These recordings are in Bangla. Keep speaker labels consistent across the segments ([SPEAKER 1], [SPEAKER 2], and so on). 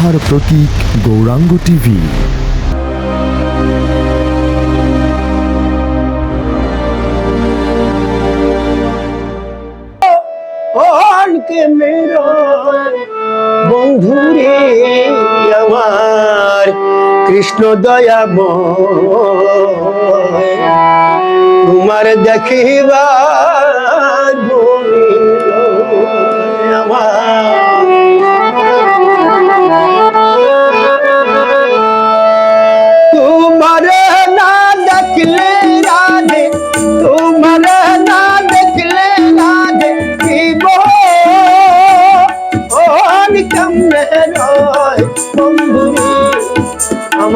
[SPEAKER 1] শ্রদ্ধার প্রতীক গৌরাঙ্গ টিভি।
[SPEAKER 2] বন্ধুরে আমার কৃষ্ণ দয়াব তোমার দেখিবার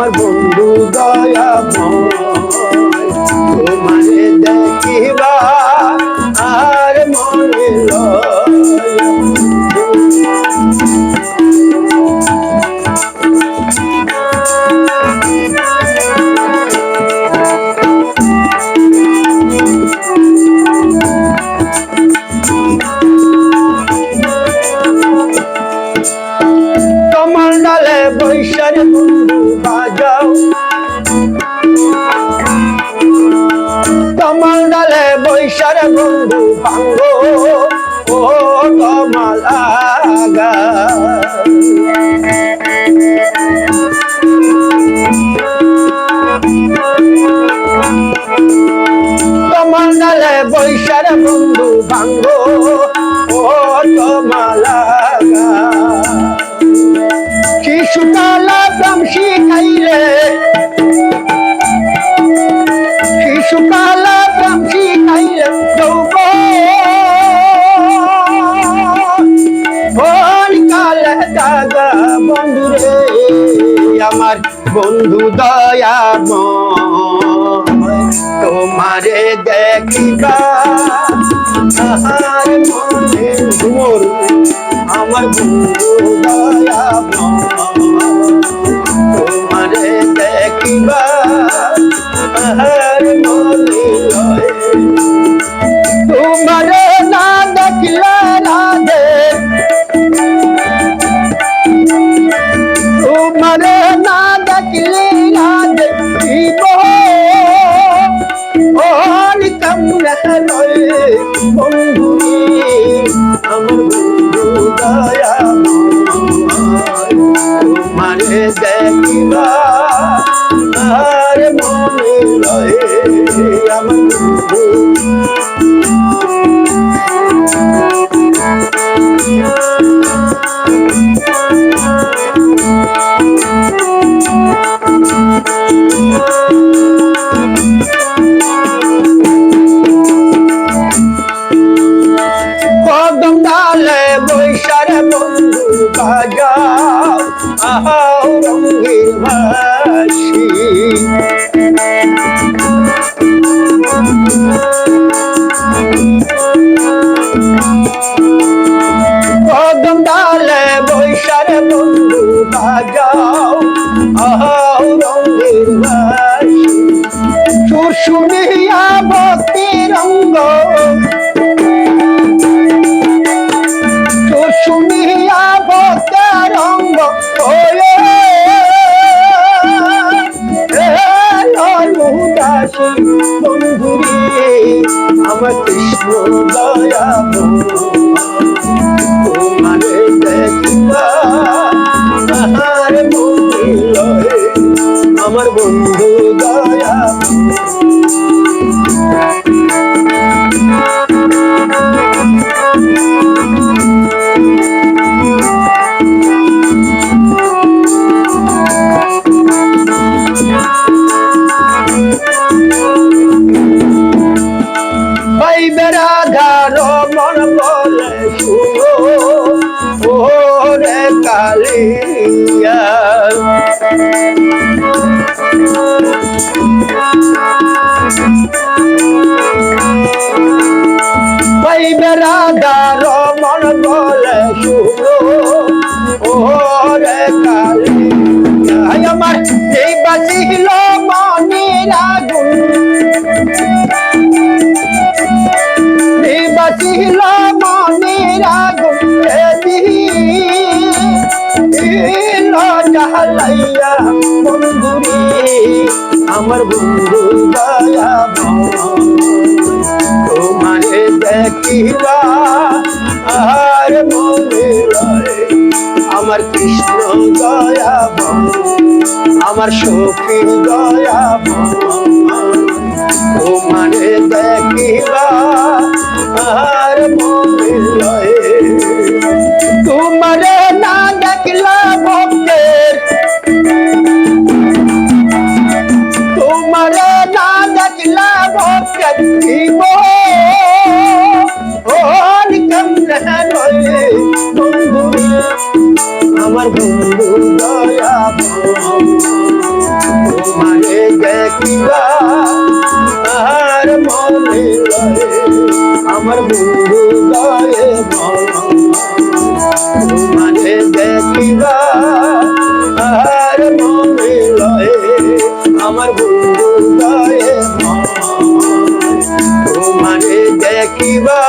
[SPEAKER 2] আমার বন্ধু দয়া তোমারে দেখিবা আর মনে তোমার ডালে বৈশাখ কমল ডালে বৈশার বন্ধু পাঙ্গ বন্ধু দয়া তোমারে দেখিবা। আমার বন্ধু দয়া দেখবা ভালোবাসি গন্ধালে বৈশারে বন্ধু বাজাও। রঙ্গের বাসি। শুশুনিয়া ভক্তি রঙ্গ amor ভাই বেড়াদার মন বলে ও রে কালে আমার এই বাজিল আমার বন্ধু তোমারে দেখিবা আর মনে আমার কৃষ্ণ দয়া আমার সখী দয়া তোমারে দেখিবা আর মনে আমার বন্ধু দয়ে তোমারে দেখিবা আর মনে আমার বন্ধু দয়ে তোমারে দেখিবা